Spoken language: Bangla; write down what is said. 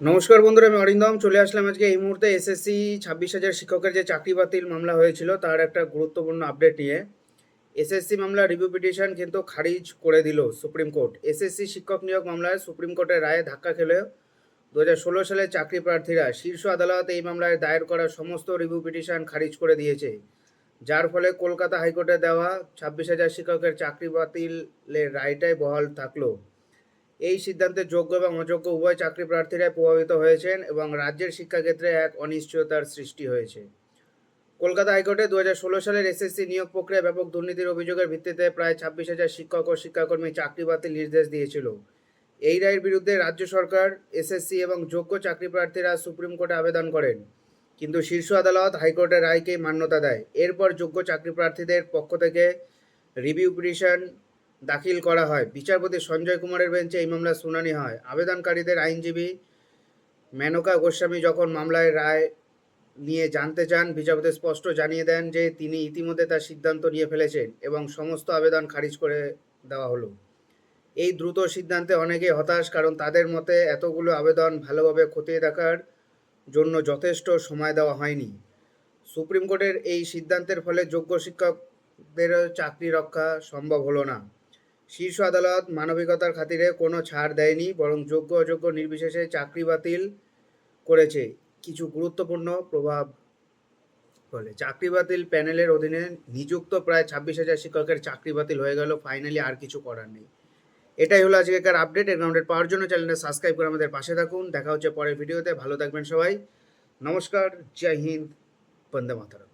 নমস্কার বন্ধুরা, আমি অরিন্দম। চলে আসলাম আজকে এই মুহূর্তে এসএসসি ছাব্বিশ হাজার শিক্ষকের যে চাকরি বাতিল মামলা হয়েছিল, তার একটা গুরুত্বপূর্ণ আপডেট নিয়ে। এসএসসি মামলা রিভিউ পিটিশন কিন্তু খারিজ করে দিল সুপ্রিম কোর্ট। এসএসসি শিক্ষক নিয়োগ মামলায় সুপ্রিম কোর্টের রায়ে ধাক্কা খেলে দু হাজার ষোলো সালে চাকরি প্রার্থীরা শীর্ষ আদালত এই মামলায় দায়ের করা সমস্ত রিভিউ পিটিশন খারিজ করে দিয়েছে। যার ফলে কলকাতা হাইকোর্টে দেওয়া ছাব্বিশ হাজার শিক্ষকের চাকরি বাতিলের রায়টাই বহাল থাকল। এই সিদ্ধান্তে যোগ্য এবং অযোগ্য উভয় চাকরি প্রার্থীরাই প্রভাবিত হয়েছেন এবং রাজ্যের শিক্ষাক্ষেত্রে এক অনিশ্চয়তার সৃষ্টি হয়েছে। কলকাতা হাইকোর্টে দু হাজার ষোলো সালের এসএসসি নিয়োগ প্রক্রিয়া ব্যাপক দুর্নীতির অভিযোগের ভিত্তিতে প্রায় ছাব্বিশ হাজার শিক্ষক ও শিক্ষাকর্মী চাকরি বাতিল নির্দেশ দিয়েছিল। এই রায়ের বিরুদ্ধে রাজ্য সরকার, এসএসসি এবং যোগ্য চাকরি প্রার্থীরা সুপ্রিম কোর্টে আবেদন করেন। কিন্তু শীর্ষ আদালত হাইকোর্টের রায়কেই মান্যতা দেয়। এরপর যোগ্য চাকরি প্রার্থীদের পক্ষ থেকে রিভিউ পিটিশন দাখিল করা হয়। বিচারপতি সঞ্জয় কুমারের বেঞ্চে এই মামলার শুনানি হয়। আবেদনকারীদের আইনজীবী মেনকা গোস্বামী যখন মামলায় রায় নিয়ে জানতে চান, বিচারপতি স্পষ্ট জানিয়ে দেন যে তিনি ইতিমধ্যে তার সিদ্ধান্ত নিয়ে ফেলেছেন এবং সমস্ত আবেদন খারিজ করে দেওয়া হলো। এই দ্রুত সিদ্ধান্তে অনেকে হতাশ, কারণ তাদের মতে এতগুলো আবেদন ভালোভাবে খতিয়ে দেখার জন্য যথেষ্ট সময় দেওয়া হয়নি। সুপ্রিম কোর্টের এই সিদ্ধান্তের ফলে যোগ্য শিক্ষকদের চাকরি রক্ষা সম্ভব হলো না। শীর্ষ আদালত মানবিকতার খাতিরে কোনো ছাড় দেয়নি, বরং যোগ্য অযোগ্য নির্বিশেষে চাকরি বাতিল করেছে। কিছু গুরুত্বপূর্ণ প্রভাব বলে, চাকরি বাতিল প্যানেলের অধীনে নিযুক্ত প্রায় ছাব্বিশ হাজার শিক্ষকের চাকরি বাতিল হয়ে গেল, ফাইনালি আর কিছু করার নেই। এটাই হলো আজকেকার আপডেট, এর পাওয়ার জন্য চ্যানেলটা সাবস্ক্রাইব করে আমাদের পাশে থাকুন। দেখা হচ্ছে পরের ভিডিওতে, ভালো থাকবেন সবাই। নমস্কার, জয় হিন্দ, বন্দে মাতারম।